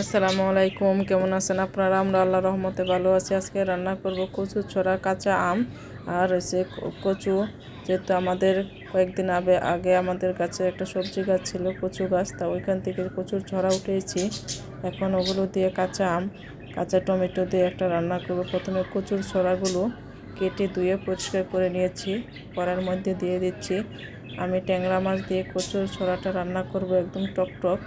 আসসালামু আলাইকুম, কেমন আছেন আপনারা? আমরা আল্লাহ রহমতে ভালো আছি। আজকে রান্না করব কচু ছড়া কাঁচা আম আর হচ্ছে কচু। যেহেতু আমাদের কয়েকদিন আগে আগে আমাদের কাছে একটা সবজি গাছ ছিল, কচু গাছ, তা ওইখান থেকে কচুর ছড়া উঠেছি এখন ওগুলো দিয়ে কাঁচা আম, কাঁচা টমেটো দিয়ে একটা রান্না করব। প্রথমে কচুর ছড়াগুলো কেটে ধুয়ে পরিষ্কার করে নিয়েছি, কড়ার মধ্যে দিয়ে দিচ্ছি। আমি ট্যাংরা মাছ দিয়ে কচুর ছড়াটা রান্না করব একদম টক টক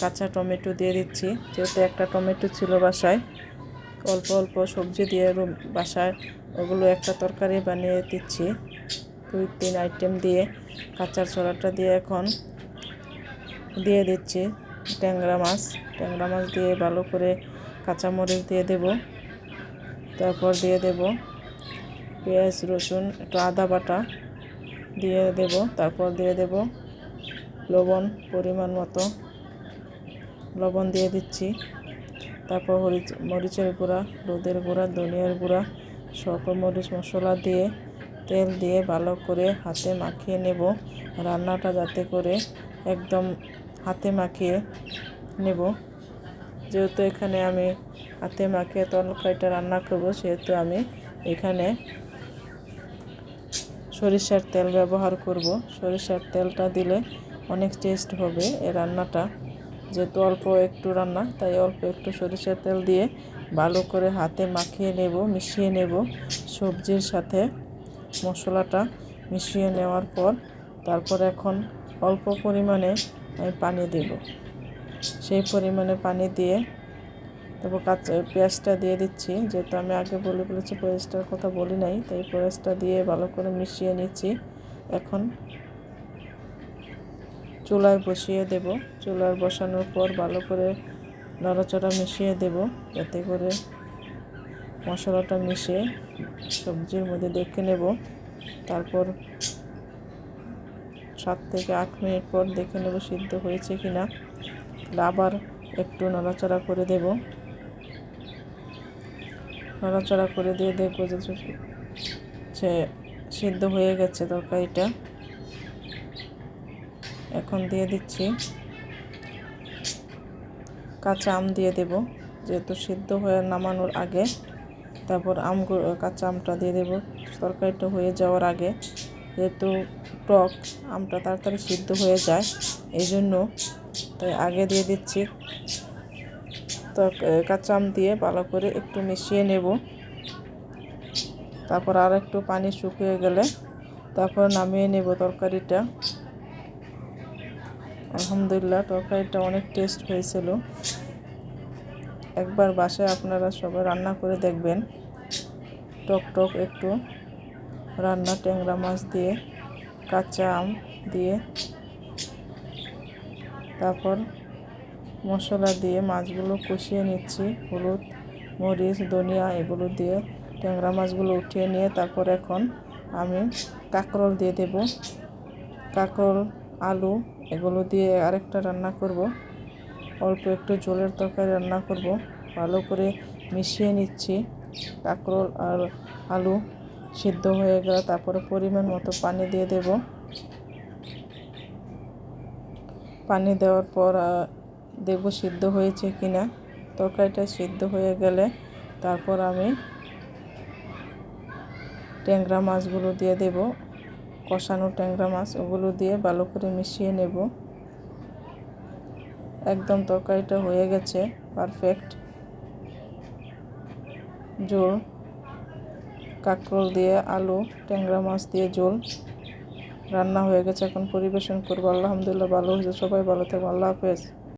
কাঁচা টমেটো দিয়ে দিচ্ছি। যেহেতু একটা টমেটো ছিল বাসায়, অল্প অল্প সবজি দিয়ে বাসায় ওগুলো একটা তরকারি বানিয়ে দিচ্ছি। দুই, তিন আইটেম দিয়ে কাঁচার ছড়াটা দিয়ে এখন দিয়ে দিচ্ছি ট্যাংরা মাছ। ট্যাংরা মাছ দিয়ে ভালো করে কাঁচামরিচ দিয়ে দেব। তারপর দিয়ে দেব পেঁয়াজ, রসুন, একটু আদা বাটা দিয়ে দেব। তারপর দিয়ে দেব লবণ পরিমাণ মতো। লবণ দিয়ে দিচ্ছি। তারপর হরিচ, মরিচের গুঁড়া রোদের গুঁড়া, ধনিয়ার গুঁড়া সব মরিচ মশলা দিয়ে, তেল দিয়ে ভালো করে হাতে মাখিয়ে নেব। রান্নাটা যাতে করে একদম হাতে মাখিয়ে নেব। যেহেতু এখানে আমি হাতে মাখিয়ে তরকারিটা রান্না করব, সেহেতু আমি এখানে সরিষার তেল ব্যবহার করব। সরিষার তেলটা দিলে অনেক টেস্ট হবে এই রান্নাটা। যেহেতু অল্প একটু রান্না, তাই অল্প একটু সরিষার তেল দিয়ে ভালো করে হাতে মাখিয়ে নেব, মিশিয়ে নেব। সবজির সাথে মশলাটা মিশিয়ে নেওয়ার পর তারপর এখন অল্প পরিমাণে আমি পানি দেব। সেই পরিমাণে পানি দিয়ে তারপর কাঁচা, পেঁয়াজটা দিয়ে দিচ্ছি। যেহেতু আমি আগে বলে বলেছি, পেঁয়াজটার কথা বলি নাই, তাই পেঁয়াজটা দিয়ে ভালো করে মিশিয়ে নিচ্ছি। এখন চুলায় বসিয়ে দেব। চুলায় বসানোর পর ভালো করে নড়াচড়া মিশিয়ে দেব। যাতে করে মশলাটা মিশে সবজির মধ্যে দেখে নেব। তারপর সাত থেকে আট মিনিট পর দেখে নেব সিদ্ধ হয়েছে কিনা। আবার একটু নড়াচড়া করে দেব। নড়াচড়া করে দিয়ে দেখব যে সিদ্ধ হয়ে গেছে তরকারিটা। এখন দিয়ে দিচ্ছি। কাঁচা আম দিয়ে দেব, যেহেতু সিদ্ধ হয়ে নামানোর আগে। তারপর আম কাঁচা আমটা দিয়ে দেব। তরকারিটা হয়ে যাওয়ার আগে, যেহেতু টক, আমটা তাড়াতাড়ি সিদ্ধ হয়ে যায়, এই জন্য তাই আগে দিয়ে দিচ্ছি। কাঁচা আম দিয়ে ভালো করে একটু মিশিয়ে নেব। তারপর আর একটু পানি শুকিয়ে গেলে তারপর নামিয়ে নেব তরকারিটা। আলহামদুলিল্লাহ, তরকারিটা অনেক টেস্ট হয়েছিল। একবার বাসায় আপনারা সবাই রান্না করে দেখবেন। টক টক একটু রান্না, ট্যাংরা মাছ দিয়ে, কাঁচা আম দিয়ে, তারপর মশলা দিয়ে মাছগুলো কষিয়ে নিচ্ছি। হলুদ, মরিচ, ধনিয়া এগুলো দিয়ে ট্যাংরা মাছগুলো উঠিয়ে নিয়ে তারপর এখন আমি কাঁকরোল দিয়ে দেব। কাঁকরোল আলু, এগুলো দিয়ে আরেকটা রান্না করব। অল্প একটু ঝোলের তরকারি রান্না করব। ভালো করে মিশিয়ে নিচ্ছি। কাঁকরোল আর আলু সিদ্ধ হয়ে গেলে, তারপরে পরিমাণ মতো পানি দিয়ে দেব। পানি দেওয়ার পর দেখব সিদ্ধ হয়েছে কিনা। তরকারিটা সিদ্ধ হয়ে গেলে তারপর আমি ট্যাংরা মাছগুলো দিয়ে দেব। কষানো ট্যাংরা মাছ ওগুলো দিয়ে ভালো করে মিশিয়ে নেব। একদম তরকারিটা হয়ে গেছে পারফেক্ট ঝোল, কাঁকরোল দিয়ে আলু, ট্যাংরা মাছ দিয়ে ঝোল। রান্না হয়ে গেছে, এখন পরিবেশন করব। আলহামদুলিল্লাহ, ভালো হয়েছে। সবাই ভালো থাকব আল্লাহ হাফেজ।